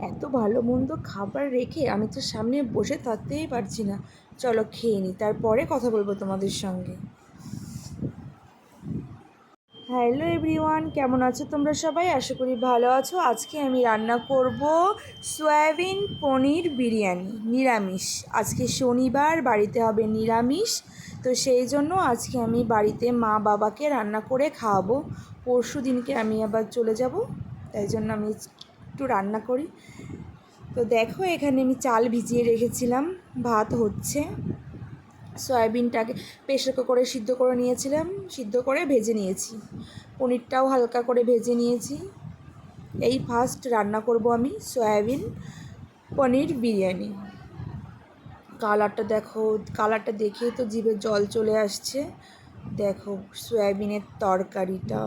এত ভালো মন্দ খাবার রেখে আমি তো সামনে বসে থাকতেই পারছি না। চলো খেয়ে নিই তারপরে কথা বলব তোমাদের সঙ্গে। হ্যালো এভরিওয়ান কেমন আছো তোমরা সবাই? আশা করি ভালো আছো। আজকে আমি রান্না করব সয়াবিন পনির বিরিয়ানি, নিরামিষ। আজকে শনিবার, বাড়িতে হবে নিরামিষ। তো সেই জন্য আজকে আমি বাড়িতে মা বাবাকে রান্না করে খাওয়াবো। পরশু দিনকে আমি আবার চলে যাব। তাই জন্য আমি একটু রান্না করি। তো দেখো এখানে আমি চাল ভিজিয়ে রেখেছিলাম, ভাত হচ্ছে। সয়াবিনটাকে প্রেশার কুকারে সিদ্ধ করে নিয়েছিলাম, সিদ্ধ করে ভেজে নিয়েছি। পনিরটাও হালকা করে ভেজে নিয়েছি। এই ফার্স্ট রান্না করব আমি সয়াবিন, পনির, বিরিয়ানি। কালারটা দেখো, কালারটা দেখেই তো জিভে জল চলে আসছে। দেখো সয়াবিনের তরকারিটা।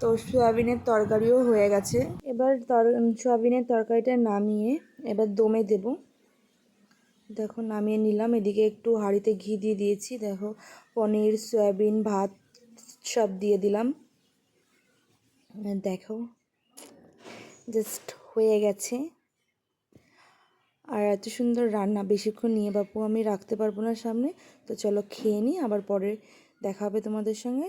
তো সয়াবিনের তরকারিও হয়ে গেছে। এবার তর, সয়াবিনের তরকারিটা নামিয়ে এবার দমে দেবো। দেখো নামিয়ে নিলাম, এদিকে একটু হাঁড়িতে ঘি দিয়ে দিয়েছি। দেখো পনির, সয়াবিন, ভাত সব দিয়ে দিলাম। দেখো জাস্ট হয়ে গেছে। আর এত সুন্দর রান্না, বেশিক্ষণ নিয়ে বাপু আমি রাখতে পারব না সামনে। তো চলো খেয়ে নিই, আবার পরে দেখা হবে তোমাদের সঙ্গে।